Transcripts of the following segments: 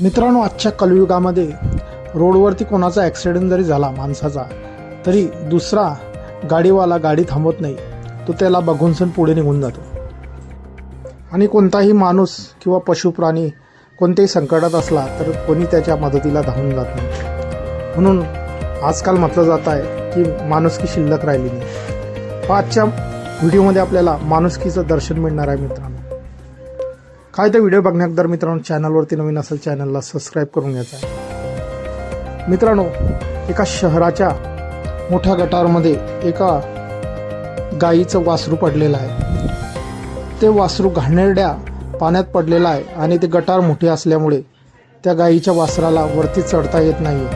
मित्रांनो आजच्या कलयुगामध्ये रोडवरती कोणाचा ॲक्सिडेंट जरी झाला माणसाचा तरी दुसरा गाडीवाला गाडी थांबवत नाही. तो त्याला बघून सण पुढे निघून जातो. आणि कोणताही माणूस किंवा पशुप्राणी कोणत्याही संकटात असला तर कोणी त्याच्या मदतीला धावून जात नाही. म्हणून आजकाल म्हटलं जात आहे की माणुसकी शिल्लक राहिली नाही आजच्या व्हिडिओमध्ये आपल्याला माणुसकीचं दर्शन मिळणार आहे मित्रांनो. काय तर व्हिडिओ बघण्याअगोदर मित्रांनो चॅनलवरती नवीन असेल चॅनलला सबस्क्राईब करून घ्यायचा मित्रांनो एका शहराच्या मोठ्या गटारमध्ये एका गाईचं वासरू पडलेलं आहे. ते वासरू घाणेरड्या पाण्यात पडलेलं आहे आणि ते गटार मोठे असल्यामुळे त्या गाईच्या वासराला वरती चढता येत नाही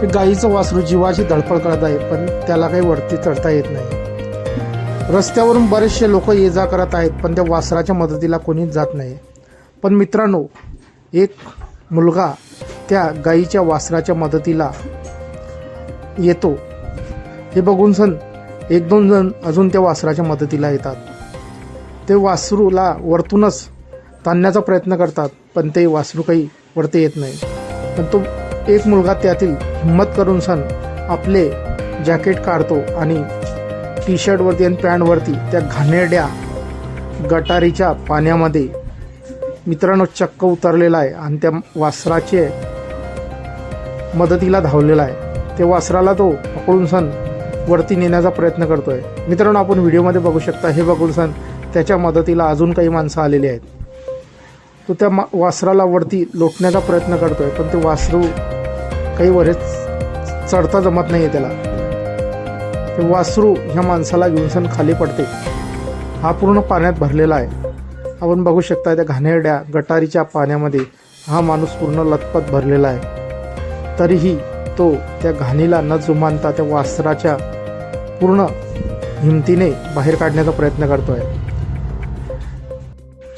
ते गाईचं वासरू जीवाची धडपड करत आहे पण त्याला काही वरती चढता येत नाही. रस्त्यावरून बरेचसे लोक ये जा करत आहेत पण त्या वासराच्या मदतीला कोणीच जात नाही. पण मित्रांनो एक मुलगा त्या गाईच्या वासराच्या मदतीला येतो. हे बघून सण एक दोन जण अजून त्या वासराच्या मदतीला येतात. ते वासरूला वरतूनच ताणण्याचा प्रयत्न करतात पण ते वासरू काही वरती येत नाही. पण तो एक मुलगा त्यातील हिंमत करून सण आपले जॅकेट काढतो आणि टी शर्टवरती आणि पॅन्टवरती त्या घाणेरड्या गटारीच्या पाण्यामध्ये मित्रांनो चक्क उतरलेला आहे आणि त्या वासराचे मदतीला धावलेला आहे. त्या वासराला तो पकडून सण वरती नेण्याचा प्रयत्न करतो आहे मित्रांनो आपण व्हिडिओमध्ये बघू शकता हे बघून सण त्याच्या मदतीला अजून काही माणसं आलेली आहेत. तो त्या मा वासराला वरती लोटण्याचा प्रयत्न करतो आहे पण ते वासरू काही वरेच चढता जमत नाही आहे त्याला. वासरू ह्या माणसाला घेऊन खाली पडते. हा पूर्ण पाण्यात भरलेला आहे. आपण बघू शकता त्या घाणेरड्या गटारीच्या पाण्यामध्ये हा माणूस पूर्ण लथपथ भरलेला आहे. तरीही तो त्या घाणीला न जुमानता त्या वासराच्या पूर्ण हिमतीने बाहेर काढण्याचा प्रयत्न करतो आहे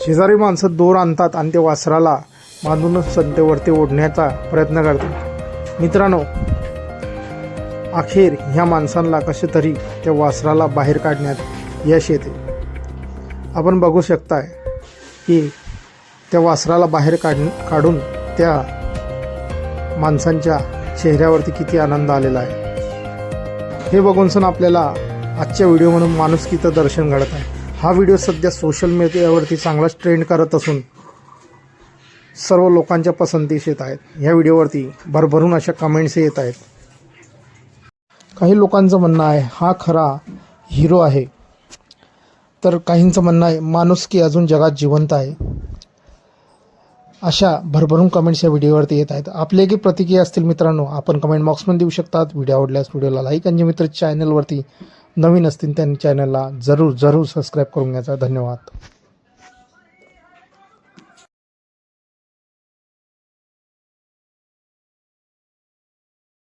शेजारी माणसं दोर आणतात आणि त्या वासराला बांधूनच संतेवरती ओढण्याचा प्रयत्न करतात. मित्रांनो अखेर ह्या माणसांना कसे तरी त्या वासराला बाहेर काढण्यात यश येते. आपण बघू शकताय की त्या वासराला बाहेर काढ काढून त्या माणसांच्या चेहऱ्यावरती किती आनंद आलेला आहे. हे बघून सण आपल्याला आजच्या व्हिडिओमधून माणुसकीचं दर्शन घडत आहे. हा व्हिडिओ सध्या सोशल मीडियावरती चांगलाच ट्रेंड करत असून सर्व लोकांच्या पसंतीस येत आहेत. ह्या व्हिडिओवरती भरभरून अशा कमेंट्स येत आहेत. काही लोकांचं म्हणणं आहे हा खरा हिरो आहे. तर काहींचं म्हणणं आहे माणुसकी अजून जगात जिवंत आहे. अशा भरभरून कमेंट्स या व्हिडिओवरती येत आहेत. आपले की प्रतिक्रिया असतील मित्रांनो आपण कमेंट बॉक्समध्ये देऊ शकतात. व्हिडिओ आवडल्यास व्हिडिओला लाईक आणि जे मित्र चॅनलवरती नवीन असतील त्यांनी चॅनलला जरूर जरूर सबस्क्राईब करून घ्यायचा. धन्यवाद.